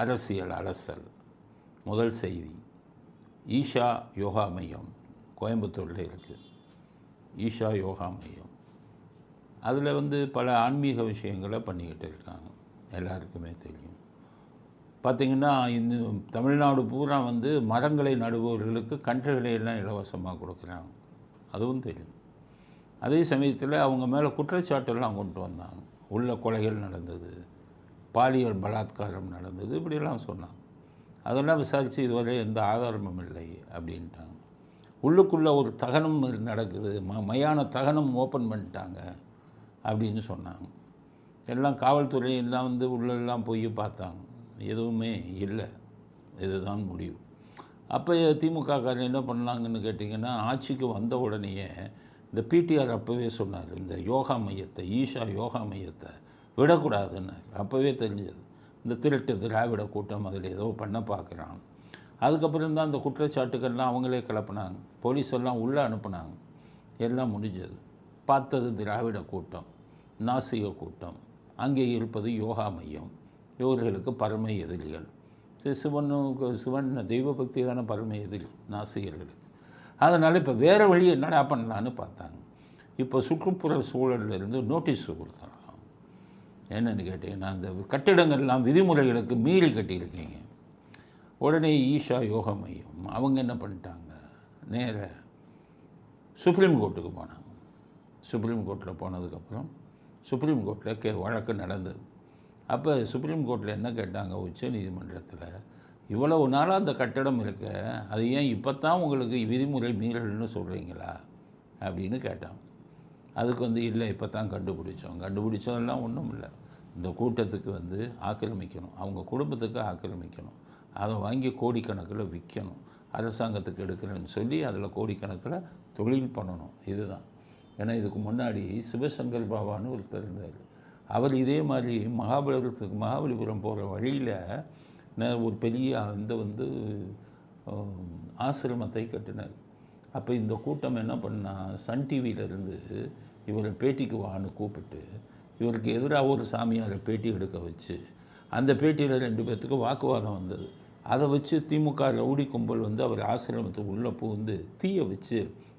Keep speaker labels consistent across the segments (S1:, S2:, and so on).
S1: அரசியல் அலசல் முதல் செய்தி ஈஷா யோகா மையம் கோயம்புத்தூரில் இருக்குது ஈஷா யோகா மையம். அதில் வந்து பல ஆன்மீக விஷயங்களை பண்ணிக்கிட்டு இருக்காங்க. எல்லாருக்குமே தெரியும். பார்த்திங்கன்னா இந்த தமிழ்நாடு பூரா வந்து மரங்களை நடுபவர்களுக்கு கன்றுகளை எல்லாம் இலவசமாக கொடுக்குறாங்க. அதுவும் தெரியும். அதே சமயத்தில் அவங்க மேலே குற்றச்சாட்டெல்லாம் கொண்டு வந்தாங்க. உள்ள கொலைகள் நடந்தது. பாலியல் பலாத்காரம் நடந்தது இப்படிலாம் சொன்னாங்க அதெல்லாம் விசாரித்து இதுவரை எந்த ஆதாரமும் இல்லை அப்படின்ட்டாங்க உள்ளுக்குள்ளே ஒரு தகனம் நடக்குது ம மயான தகனம் ஓப்பன் பண்ணிட்டாங்க அப்படின்னு சொன்னாங்க. எல்லாம் காவல்துறையெல்லாம் வந்து உள்ளெல்லாம் போய் பார்த்தாங்க. எதுவுமே இல்லை. இதுதான் முடிவு. அப்போ திமுக காரர் என்ன பண்ணாங்கன்னு கேட்டிங்கன்னா ஆட்சிக்கு வந்த உடனேயே இந்த பிடிஆர் அப்போவே சொன்னார். இந்த யோகா மையத்தை ஈஷா யோகா மையத்தை விடக்கூடாதுன்னு. அப்போவே தெரிஞ்சது. இந்த திருட்டு திராவிட கூட்டம் அதில் ஏதோ பண்ண பார்க்குறாங்க. அதுக்கப்புறம் தான் அந்த குற்றச்சாட்டுக்கள்லாம் அவங்களே கிளப்புனாங்க. போலீஸ் எல்லாம் உள்ளே அனுப்புனாங்க. எல்லாம் முடிஞ்சது. பார்த்தது திராவிட கூட்டம் நாசிக கூட்டம். அங்கே இருப்பது யோகா மையம். இவர்களுக்கு பரம எதிரிகள். சரி சிவனுக்கு சிவன் தெய்வ பக்தி தானே பரம எதிரி நாசிகர்களுக்கு. அதனால் இப்போ வேறு வழி என்னடா பண்ணலான்னு பார்த்தாங்க. இப்போ சுற்றுப்புற சூழல்ல இருந்து நோட்டீஸ் கொடுத்தாங்க என்னென்னு கேட்டிங்கன்னா அந்த கட்டிடங்கள்லாம் விதிமுறைகளுக்கு மீறி கட்டியிருக்கீங்க. உடனே ஈஷா யோகா மையம். அவங்க என்ன பண்ணிட்டாங்க? நேர சுப்ரீம் கோர்ட்டுக்கு போனாங்க. சுப்ரீம் கோர்ட்டில் போனதுக்கப்புறம் சுப்ரீம் கோர்ட்டில் கே வழக்கு நடந்தது. அப்போ சுப்ரீம் கோர்ட்டில் என்ன கேட்டாங்க? உச்ச நீதிமன்றத்தில் இவ்வளவு நாளாக அந்த கட்டடம் இருக்க அது ஏன் இப்போ தான் உங்களுக்கு விதிமுறை மீறல்னு சொல்கிறீங்களா அப்படின்னு கேட்டாங்க. அதுக்கு வந்து இல்லை இப்போ தான் கண்டுபிடிச்சோம். கண்டுபிடிச்சோம்லாம் ஒன்றும் இல்லை. இந்த கூட்டத்துக்கு வந்து ஆக்கிரமிக்கணும். அவங்க குடும்பத்துக்கு ஆக்கிரமிக்கணும். அதை வாங்கி கோடிக்கணக்கில் விற்கணும். அரசாங்கத்துக்கு எடுக்கிறேன்னு சொல்லி அதில் கோடிக்கணக்கில் தொழில் பண்ணணும். இதுதான். ஏன்னா இதுக்கு முன்னாடி சிவசங்கர் பாபான்னு ஒருத்தர் இருந்தார். அவர் இதே மாதிரி மகாபலிபுரத்துக்கு மகாபலிபுரம் போகிற வழியில் ஒரு பெரிய இந்த வந்து ஆசிரமத்தை கட்டினார். அப்போ இந்த கூட்டம் என்ன பண்ணா சன் டிவியிலேருந்து இவரை பேட்டிக்கு வான்னு கூப்பிட்டு இவருக்கு எதிராக ஒரு சாமியாரை பேட்டி எடுக்க வச்சு அந்த பேட்டியில் ரெண்டு பேர்த்துக்கு வாக்குவாதம் வந்தது. அதை வச்சு திமுக ரவுடி கும்பல் வந்து அவர் ஆசிரமத்துக்கு உள்ளே புகுந்து தீயை வச்சு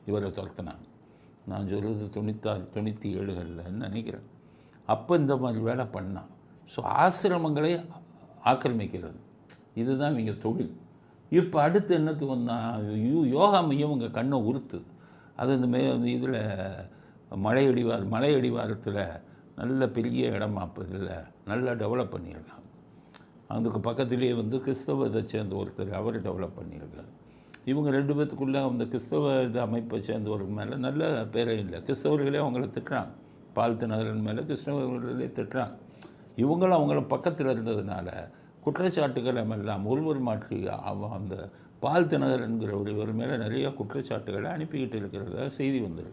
S1: இவரை துரத்துனாங்க. நான் சொல்கிறது தொண்ணூத்தாறு தொண்ணூற்றி ஏழுகளில்னு நினைக்கிறேன். அப்போ இந்த மாதிரி வேலை பண்ணான் ஸோ ஆசிரமங்களை ஆக்கிரமிக்கிறது. இதுதான் இவங்க தொழில். இப்போ அடுத்து என்னக்கு வந்தான் யோகா மையம் உங்கள் கண்ணை உறுத்து. அது இந்த மே இதில் மலையடிவார் மலையடிவாரத்தில் நல்ல பெரிய இடமா இதில் நல்லா டெவலப் பண்ணியிருக்காங்க. அதுக்கு பக்கத்துலேயே வந்து கிறிஸ்தவத்தை சேர்ந்த ஒருத்தர் அவர் டெவலப் பண்ணியிருக்காரு. இவங்க ரெண்டு பேத்துக்குள்ளே அந்த கிறிஸ்தவ இது அமைப்பை சேர்ந்தவருக்கு மேலே நல்ல பேரே இல்லை. கிறிஸ்தவர்களே அவங்கள திட்டுறாங்க. பால்த்து நகரன் மேலே கிறிஸ்தவர்களே திட்டுறாங்க. இவங்களும் அவங்கள பக்கத்தில் இருந்ததுனால குற்றச்சாட்டுகளும் எல்லாம் ஒருவர் மாற்றி அவ- அந்த பால் தினகர் என்கிற ஒருவர் மேலே நிறைய குற்றச்சாட்டுகளை அனுப்பிக்கிட்டு இருக்கிறதா செய்தி வந்தது.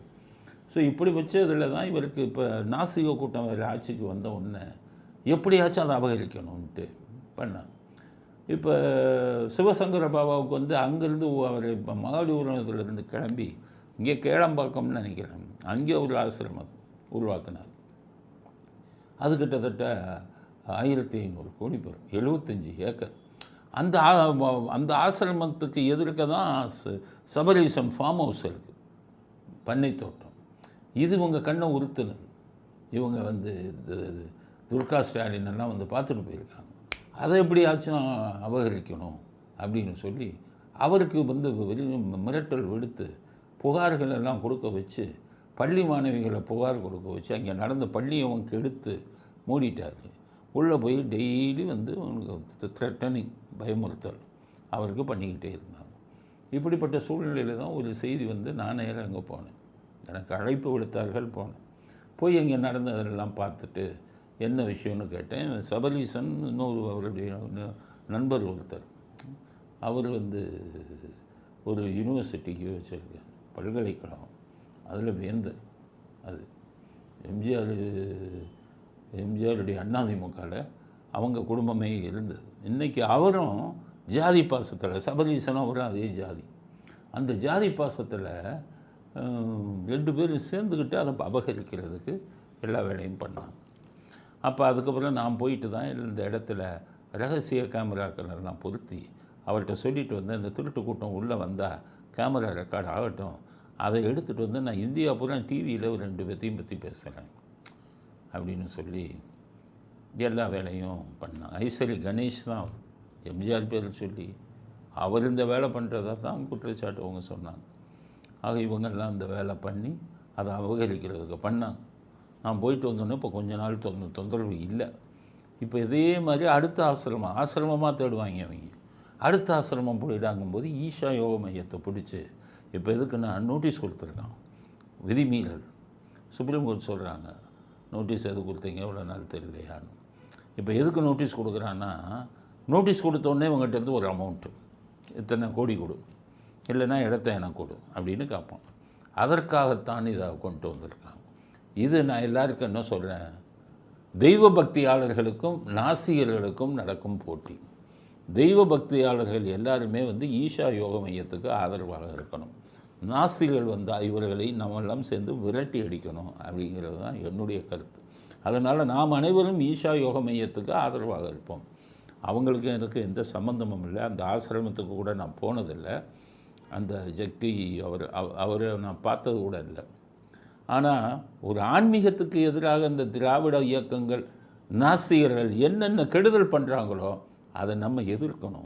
S1: ஸோ இப்படி வச்சதில் தான் இவருக்கு இப்போ நாசிக கூட்டம் வேறு ஆட்சிக்கு வந்த உடனே எப்படியாச்சும் அதை அபகரிக்கணும்ன்ட்டு பண்ணாங்க. இப்போ சிவசங்கர பாபாவுக்கு வந்து அங்கேருந்து அவர் இப்போ மகாபலிபுரத்துலேருந்து கிளம்பி இங்கே கேளம்பாக்கம்னு நினைக்கிறேன். அங்கே ஒரு ஆசிரமம் உருவாக்கினார். அது கிட்டத்தட்ட ஆயிரத்தி ஐநூறு கோடி பெறும் எழுபத்தஞ்சி ஏக்கர். அந்த அந்த ஆசிரமத்துக்கு எதிர்க்க தான் ச- சபரீசம் ஃபார்ம் ஹவுஸ் இருக்குது பண்ணை தோட்டம். இது இவங்க கண்ணை உறுத்துனது. இவங்க வந்து இது துர்கா ஸ்டாலின் எல்லாம் வந்து பார்த்துட்டு போயிருக்காங்க. அதை எப்படியாச்சும் அபகரிக்கணும் அப்படின்னு சொல்லி அவருக்கு வந்து வெளி மிரட்டல் விடுத்து புகார்கள் எல்லாம் கொடுக்க வச்சு பள்ளி மாணவிகளை புகார் கொடுக்க வச்சு அங்கே நடந்த பள்ளியை அவங்க கெடுத்து மூடிட்டார். உள்ளே போய் டெய்லி வந்து அவனுக்கு த்ரெட்டனிங் பயமுறுத்தல். அவருக்கு பண்ணிக்கிட்டே இருந்தாங்க. இப்படிப்பட்ட சூழ்நிலையில் தான் ஒரு செய்தி வந்து நான் நேரம் அங்கே போனேன். எனக்கு அழைப்பு விடுத்தார்கள் போனேன். போய் அங்கே நடந்ததெல்லாம் பார்த்துட்டு என்ன விஷயம்னு கேட்டேன். சபலீசன் இன்னொரு அவருடைய நண்பர் ஒருத்தர். அவர் வந்து ஒரு யூனிவர்சிட்டிக்கு வச்சுருக்கார். பல்கலைக்கழகம். அதில் வேந்தர். அது. எம்ஜிஆர் எம்ஜிஆருடைய அண்ணாதிமுகவில் அவங்க குடும்பமே இருந்தது. இன்றைக்கி அவரும் ஜாதி பாசத்தில் சபரீசனும் அவரும் அதே ஜாதி. அந்த ஜாதி பாசத்தில் ரெண்டு பேரும் சேர்ந்துக்கிட்டு அதை அபகரிக்கிறதுக்கு எல்லா வேலையும் பண்ணாங்க. அப்போ அதுக்கப்புறம் நான் போயிட்டு தான் இந்த இடத்துல ரகசிய கேமராக்களை நான் பொருத்தி அவர்கிட்ட சொல்லிட்டு வந்தேன். இந்த திருட்டு கூட்டம் உள்ளே வந்தால் கேமரா ரெக்கார்ட் ஆகட்டும். அதை எடுத்துகிட்டு வந்து நான் இந்தியா பூரா டிவியில் ஒரு ரெண்டு பேர்த்தையும் பற்றி பேசுகிறேன் அப்படின்னு சொல்லி எல்லா வேலையும் பண்ணாங்க. ஐசரி கணேஷ் தான் எம்ஜிஆர் பேர் சொல்லி அவர் இந்த வேலை பண்ணுறதா தான் குற்றச்சாட்டு அவங்க சொன்னாங்க. ஆக இவங்கெல்லாம் இந்த வேலை பண்ணி அதை அபகரிக்கிறதுக்கு பண்ணாங்க. நான் போயிட்டு வந்தோன்னே இப்போ கொஞ்ச நாள் தொந்த தொந்தரவு இல்லை. இப்போ இதே மாதிரி அடுத்த ஆசிரமம் ஆசிரமமாக தேடுவாங்க அவங்க அடுத்த ஆசிரமம் போயிடாங்கும்போது ஈஷா யோக மையத்தை பிடிச்சி இப்போ எதுக்கு நான் நோட்டீஸ் கொடுத்துருக்கான் விதிமீறல். சுப்ரீம் கோர்ட் சொல்கிறாங்க நோட்டீஸ் எது கொடுத்தீங்க? இவ்வளோ நாள் தெரியலையான்னு. இப்போ எதுக்கு நோட்டீஸ் கொடுக்குறான்னா நோட்டீஸ் கொடுத்தோடனே இவங்ககிட்டருந்து ஒரு அமௌண்ட்டு இத்தனை கோடி கொடு இல்லைன்னா இடத்த எனக்கு கொடு அப்படின்னு கேட்போம் அதற்காகத்தான் இதை கொண்டு வந்திருக்காங்க இது நான் எல்லாருக்கும் என்ன சொல்கிறேன் தெய்வ பக்தியாளர்களுக்கும் நாசிகர்களுக்கும் நடக்கும் போட்டி. தெய்வ பக்தியாளர்கள் எல்லாருமே வந்து ஈஷா யோக மையத்துக்கு ஆதரவாக இருக்கணும். நாஸ்திகள் வந்தால் இவர்களை நம்மெல்லாம் சேர்ந்து விரட்டி அடிக்கணும் அப்படிங்கிறது தான் என்னுடைய கருத்து. அதனால் நாம் அனைவரும் ஈஷா யோக மையத்துக்கு ஆதரவாக இருப்போம். அவங்களுக்கு எனக்கு எந்த சம்மந்தமும் இல்லை. அந்த ஆசிரமத்துக்கு கூட நான் போனதில்லை. அந்த ஜக்கி அவர் அவ- அவரை நான் பார்த்தது கூட இல்லை. ஆனால் ஒரு ஆன்மீகத்துக்கு எதிராக இந்த திராவிட இயக்கங்கள் நாஸ்திகர்கள் என்னென்ன கெடுதல் பண்ணுறாங்களோ அதை நம்ம எதிர்க்கணும்.